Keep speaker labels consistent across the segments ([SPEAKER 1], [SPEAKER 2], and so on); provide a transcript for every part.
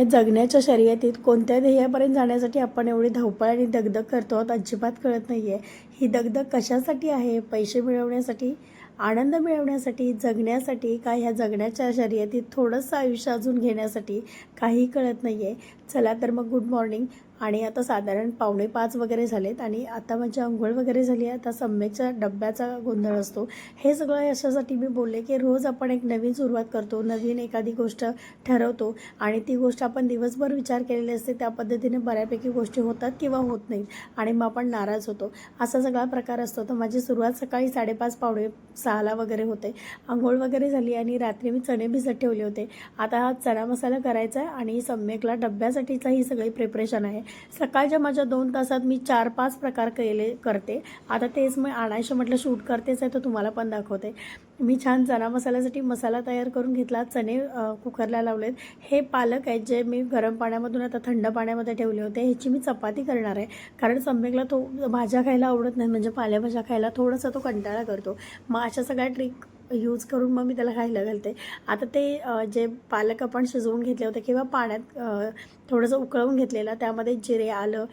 [SPEAKER 1] या जगण्याच्या शर्यतीत कोणत्या ध्येयापर्यंत जाण्यासाठी आपण एवढी धावपळ आणि दगदग करतो आहोत अजिबात कळत नाही आहे ही दगदग कशासाठी आहे? पैसे मिळवण्यासाठी? आनंद मिळवण्यासाठी? जगण्यासाठी? का ह्या जगण्याच्या शर्यतीत थोडंसं आयुष्य अजून घेण्यासाठी? काही कळत नाही आहे चला तर मग गुड मॉर्निंग आणि आता साधारण पावणे पाच वगैरे झालेत आणि आता माझी अंघोळ वगैरे झाली आहे. आता सम्यकच्या डब्याचा गोंधळ असतो. हे सगळं याच्यासाठी मी बोलले की रोज आपण एक नवीन सुरुवात करतो नवीन एखादी गोष्ट ठरवतो आणि ती गोष्ट आपण दिवसभर विचार केलेली असते. त्या पद्धतीने बऱ्यापैकी गोष्टी होतात किंवा होत नाहीत आणि मग आपण नाराज होतो. असा सगळा प्रकार असतो. तर माझी सुरुवात सकाळी साडेपाच पावणे सहाला वगैरे होते. आंघोळ वगैरे झाली आणि रात्री मी चणे भिजत ठेवले होते. आता हा चणा मसाला करायचा आहे आणि सम्यकला डब्यासाठीचा ही सगळी प्रिपरेशन आहे. सकाळच्या माझ्या दोन तासात मी चार पाच प्रकार केले करते. आता तेच मी आणायचं म्हटलं शूट करतेच आहे तर तुम्हाला पण दाखवते. मी छान चणा मसाल्यासाठी मसाला तयार करून घेतला चणे कुकरला लावलेत. हे पालक आहेत जे मी गरम पाण्यामधून आता थंड पाण्यामध्ये ठेवले होते. ह्याची मी चपाती करणार आहे. कारण सम्यकला तो भाज्या खायला आवडत नाही म्हणजे पालेभाज्या खायला थोडासा तो कंटाळा करतो. मग अशा सगळ्या ट्रिक यूज करून मग मी त्याला खायला घालते. आता ते जे पालक आपण शिजवून घेतले होते किंवा पाण्यात थोडंसं उकळवून घेतलेलं. त्यामध्ये जिरे आलं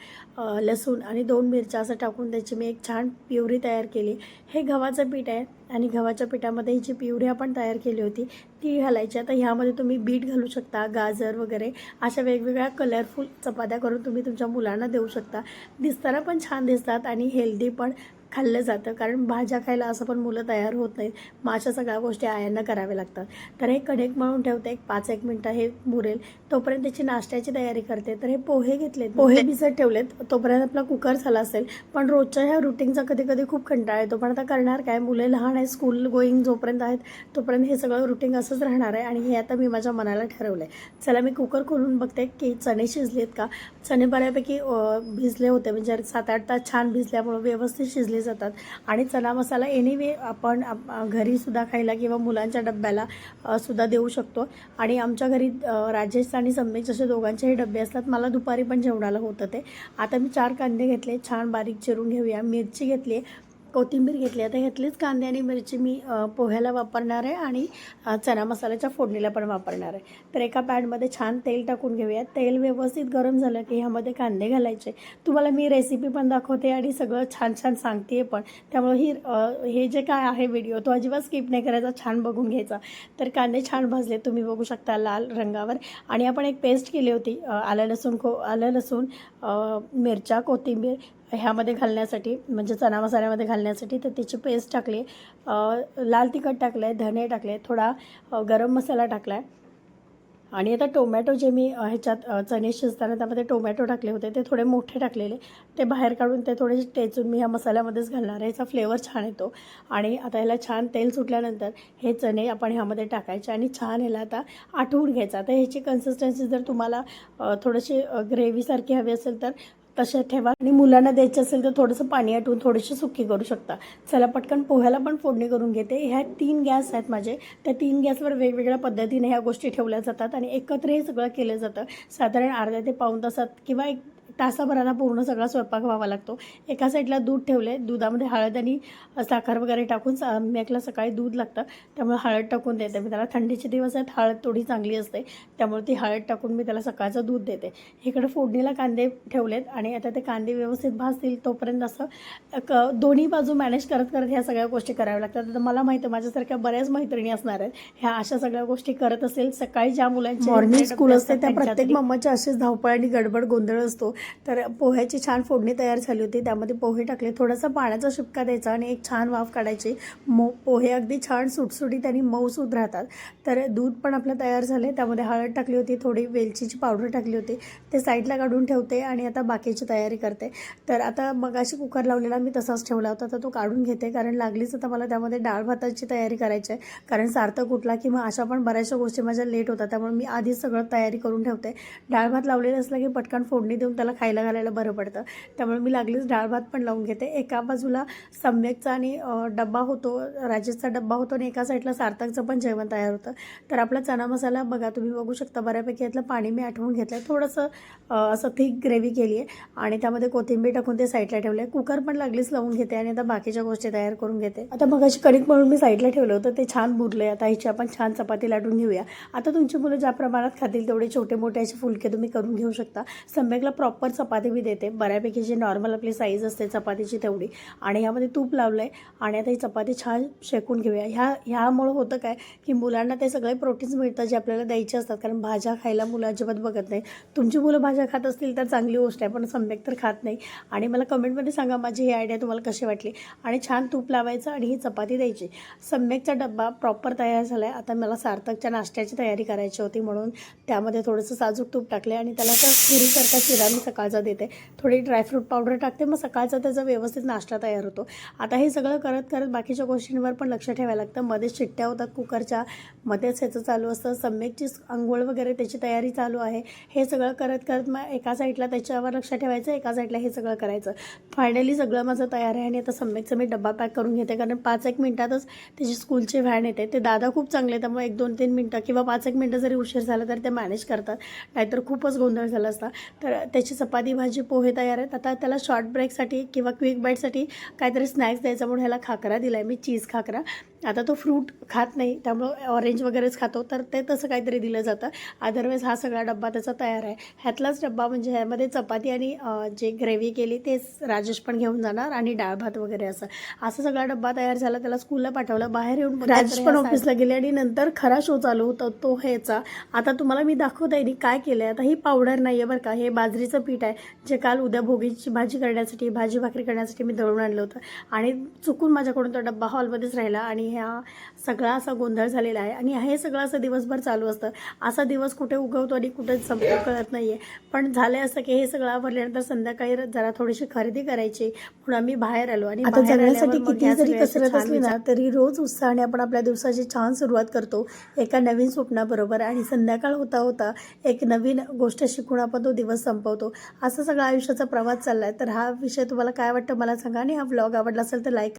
[SPEAKER 1] लसूण आणि दोन मिरच्या असं टाकून त्याची मी एक छान प्युरी तयार केली. हे गव्हाचं पीठ आहे आणि गव्हाच्या पिठामध्ये ही जी पिवरी आपण तयार केली होती ती घालायची. आता ह्यामध्ये तुम्ही बीट घालू शकता गाजर वगैरे अशा वेगवेगळ्या कलरफुल चपात्या करून तुम्ही तुमच्या मुलांना देऊ शकता. दिसताना पण छान दिसतात आणि हेल्दी पण खाल्लं जातं. कारण भाज्या खायला असं पण मुलं तयार होत नाहीत. मग अशा सगळ्या गोष्टी आयांना कराव्या लागतात. तर हे कणिक म्हणून ठेवते. एक पाच एक मिनटं हे मुरेल. तोपर्यंत त्याची नाश्त्याची तयारी करते. तर हे पोहे घेतलेत. पोहे भिजत ठेवलेत. तोपर्यंत आपला कुकर झाला असेल. पण रोजच्या ह्या रुटीनचा कधी कधी खूप कंटाळा येतो. पण आता करणार काय? मुले लहान आहेत स्कूल गोईंग जोपर्यंत आहेत तोपर्यंत हे सगळं रुटीन असंच राहणार आहे. आणि हे आता मी माझ्या मनाला ठरवलं आहे चला मी कुकर खोलून बघते की चणे शिजलेत का? चणे बऱ्यापैकी भिजले होते. म्हणजे सात आठ तास छान भिजल्यामुळं व्यवस्थित शिजले जातात. आणि चना मसाला एनिवे आपण आप- घरी सुद्धा खायला किंवा मुलांच्या डब्याला सुद्धा देऊ शकतो. आणि आमच्या घरी राजेश आणि सम्यक जसे दोघांचेही डबे असतात. मला दुपारी पण जेवणाला होतं ते. आता मी चार कांदे घेतले. छान बारीक चिरून घेऊया. मिरची घेतली कोथिंबीर घेतली. आता घेतलीच कांदे आणि मिरची मी पोह्याला वापरणार आहे आणि चना मसाल्याच्या फोडणीला पण वापरणार आहे. तर एका पॅनमध्ये छान तेल टाकून घेऊया. तेल व्यवस्थित गरम झालं की ह्यामध्ये कांदे घालायचे. तुम्हाला मी रेसिपी पण दाखवते आणि सगळं छान छान सांगते पण. त्यामुळे ही हे जे काय आहे व्हिडिओ तो अजिबात स्किप नाही करायचा छान बघून घ्यायचा. तर कांदे छान भाजले तुम्ही बघू शकता लाल रंगावर. आणि आपण एक पेस्ट केली होती आलं लसूण खो आलं लसूण मिरच्या कोथिंबीर. ह्यामध्ये घालण्यासाठी म्हणजे चणा मसाल्यामध्ये घालण्यासाठी तर त्याची पेस्ट टाकली. लाल तिखट टाकलं आहे धने टाकले थोडा गरम मसाला टाकला आहे आणि आता टोमॅटो जे मी ह्याच्यात चणे शिजताना त्यामध्ये टोमॅटो टाकले होते ते थोडे मोठे टाकलेले. ते बाहेर काढून ते थोडे टेचून मी ह्या मसाल्यामध्येच घालणार आहे. ह्याचा फ्लेवर छान येतो. आणि आता ह्याला छान तेल सुटल्यानंतर हे चणे आपण ह्यामध्ये टाकायचे आणि छान ह्याला आता आठवून घ्यायचं. आता ह्याची कन्सिस्टन्सी जर तुम्हाला थोडीशी ग्रेव्हीसारखी हवी असेल तर तसे ठेवा. आणि मुलांना द्यायचं असेल तर थोडंसं पाणी आटवून थोडीशी सुकी करू शकता. चला पटकन पोह्याला पण फोडणी करून घेते. ह्या तीन गॅस आहेत माझे. त्या तीन गॅसवर वेगवेगळ्या पद्धतीने ह्या गोष्टी ठेवल्या जातात आणि एकत्र हे सगळं केलं जातं. साधारण अर्ध्या ते पाऊण तासात किंवा एक तासाभराला पूर्ण सगळा स्वयंपाक व्हावा लागतो. एका साईडला दूध ठेवले दुधामध्ये हळद आणि साखर वगैरे टाकून मेकला सकाळी दूध लागतं. त्यामुळे हळद टाकून देते. मी त्याला थंडीचे दिवस आहेत हळद थोडी चांगली असते. त्यामुळे ती हळद टाकून मी त्याला सकाळचं दूध देते. इकडे फोडणीला कांदे ठेवलेत आणि आता ते कांदे व्यवस्थित भाजतील तोपर्यंत असं क दोन्ही बाजू मॅनेज करत करत ह्या सगळ्या गोष्टी कराव्या लागतात. आता मला माहिती आहे माझ्यासारख्या बऱ्याच मैत्रिणी असणार आहेत. ह्या अशा सगळ्या गोष्टी करत असेल सकाळी ज्या मुलांची मॉर्निंग स्कूल असते त्या प्रत्येक मम्माच्या अशीच धावपळ आणि गडबड गोंधळ असतो. तर पोह्याची छान फोडणी तयार झाली होती. त्यामध्ये पोहे टाकले. थोडासा पाण्याचा शिपका द्यायचा आणि एक छान वाफ काढायची. मो पोहे अगदी छान सुटसुटीत आणि मऊसूत राहतात. तर दूध पण आपलं तयार झाले त्यामध्ये हळद टाकली होती. थोडी वेलचीची पावडर टाकली होती. ते साईडला काढून ठेवते आणि आता बाकीची तयारी करते. तर आता मगाशी कुकर लावलेला मी तसाच ठेवला होता. तर तो काढून घेते. कारण लागलीच आता मला त्यामध्ये डाळ भाताची तयारी करायची आहे. कारण सार्थक उठला किंवा अशा पण बऱ्याचशा गोष्टी माझ्या लेट होतात. त्यामुळे मी आधीच सगळं तयारी करून ठेवते. डाळ भात लावलेला असला की पटकन फोडणी देऊन त्याला खायला घालायला बरं पडतं. त्यामुळे मी लागलीच डाळ भात पण लावून घेते. एका बाजूला सम्यकचा आणि डब्बा होतो राजेशचा डब्बा होतो आणि एका साईडला सार्थकचं पण जेवण तयार होतं. तर आपला चना मसाला बघा तुम्ही बघू शकता बऱ्यापैकी यातलं पाणी मी आठवून घेतलं आहे थोडंसं असं थिक ग्रेव्ही केली आहे आणि त्यामध्ये कोथिंबीर टाकून ते साईडला ठेवलं आहे कुकर पण लागलीच लावून घेते आणि आता बाकीच्या गोष्टी तयार करून घेते. आता मग अशी कणिक म्हणून मी साईडला ठेवलं होतं ते छान बुरलं आहे आता ह्याची आपण छान चपाती लाटून घेऊया. आता तुमची मुलं ज्या प्रमाणात खातील तेवढे छोटे मोठे असे फुलके तुम्ही करून घेऊ शकता. सम्यकला प्रॉपर चपाती मी देते. बऱ्यापैकी जी नॉर्मल आपली साईज असते चपातीची तेवढी. आणि ह्यामध्ये तूप लावलं आहे आणि आता ही चपाती छान शेकून घेऊया. ह्या ह्यामुळं होतं काय की मुलांना ते सगळे प्रोटीन्स मिळतात जे आपल्याला द्यायचे असतात. कारण भाज्या खायला मुलं अजिबात बघत नाही तुमची मुलं भाज्या खात असतील तर चांगली गोष्ट आहे. पण सम्यक तर खात नाही. आणि मला कमेंटमध्ये सांगा माझी ही आयडिया तुम्हाला कशी वाटली? आणि छान तूप लावायचं आणि ही चपाती द्यायची. सम्यकचा डब्बा प्रॉपर तयार झाला आहे आता मला सार्थकच्या नाश्त्याची तयारी करायची होती म्हणून त्यामध्ये थोडंसं साजूक तूप टाकले आणि त्याला तर पुरीसारखा शिरा मी सकाळचा देते. थोडी ड्रायफ्रूट पावडर टाकते मग सकाळचा त्याचा व्यवस्थित नाश्ता तयार होतो. आता हे सगळं करत करत बाकीच्या गोष्टींवर पण लक्ष ठेवायला लागतं. मध्येच शिट्ट्या होतात कुकरच्या मध्येच ह्याचं चालू असतं. सम्यकची आंघोळ वगैरे त्याची तयारी चालू आहे. हे सगळं करत करत मग एका साईडला त्याच्यावर लक्ष ठेवायचं एका साईडला हे सगळं करायचं. फायनली सगळं माझं तयार आहे आणि आता सम्यकचं मी डब्बा पॅक करून घेते. कारण पाच एक मिनटातच त्याची स्कूलची व्हॅन येते. ते दादा खूप चांगले आहेत, त्यामुळे एक दोन तीन मिनटं किंवा पाच एक मिनटं जरी उशीर झाला तर ते मॅनेज करतात. नाहीतर खूपच गोंधळ झाला असता. तर त्याची चपाती भाजी पोहे तयार आहेत. आता त्याला शॉर्ट ब्रेकसाठी किंवा क्विक बाईटसाठी काहीतरी स्नॅक्स द्यायचा म्हणून ह्याला खाकरा दिला आहे मी चीज खाकरा. आता तो फ्रूट खात नाही त्यामुळं ऑरेंज वगैरेच खातो. तर ते तसं काहीतरी दिलं जातं. अदरवाईज हा सगळा डब्बा त्याचा तयार आहे. ह्यातलाच डब्बा म्हणजे ह्यामध्ये चपाती आणि जे ग्रेव्ही केली तेच राजेश पण घेऊन जाणार आणि डाळ भात वगैरे असं. असं सगळा डब्बा तयार झाला. त्याला स्कूलला पाठवलं. बाहेर येऊन राजेश पण ऑफिसला गेले आणि नंतर खरा शो चालू होता. तो ह्याचा. आता तुम्हाला मी दाखवता येईल काय केलं आहे आता ही पावडर नाही आहे बरं का. हे बाजरीचं पीठ आहे जे काल उद्या भोगीची भाजी करण्यासाठी भाजी भाकरी करण्यासाठी मी दळून आणलं होतं. आणि चुकून माझ्याकडून तो डब्बा हॉलमध्येच राहिला आणि ह्या सगळा असा गोंधळ झालेला आहे. आणि हे सगळं असं दिवसभर चालू असतं. असा दिवस कुठे उगवतो आणि कुठे संपतो कळत नाही आहे पण झालं असं की हे सगळं आवरल्यानंतर संध्याकाळी जरा थोडीशी खरेदी करायची. म्हणून आम्ही बाहेर आलो आणि
[SPEAKER 2] आता जगण्यासाठी किती जरी कसरत असली ना तरी रोज उत्साहाने आपण आपल्या दिवसाची छान सुरुवात करतो. एका नवीन स्वप्नाबरोबर. आणि संध्याकाळ होता होता एक नवीन गोष्ट शिकून आपण तो दिवस संपवतो. असा सगळा आयुष्याचा प्रवास चालला आहे तर हा विषय तुम्हाला काय वाटतं मला सांगा आणि हा व्लॉग आवडला असेल तर लाईक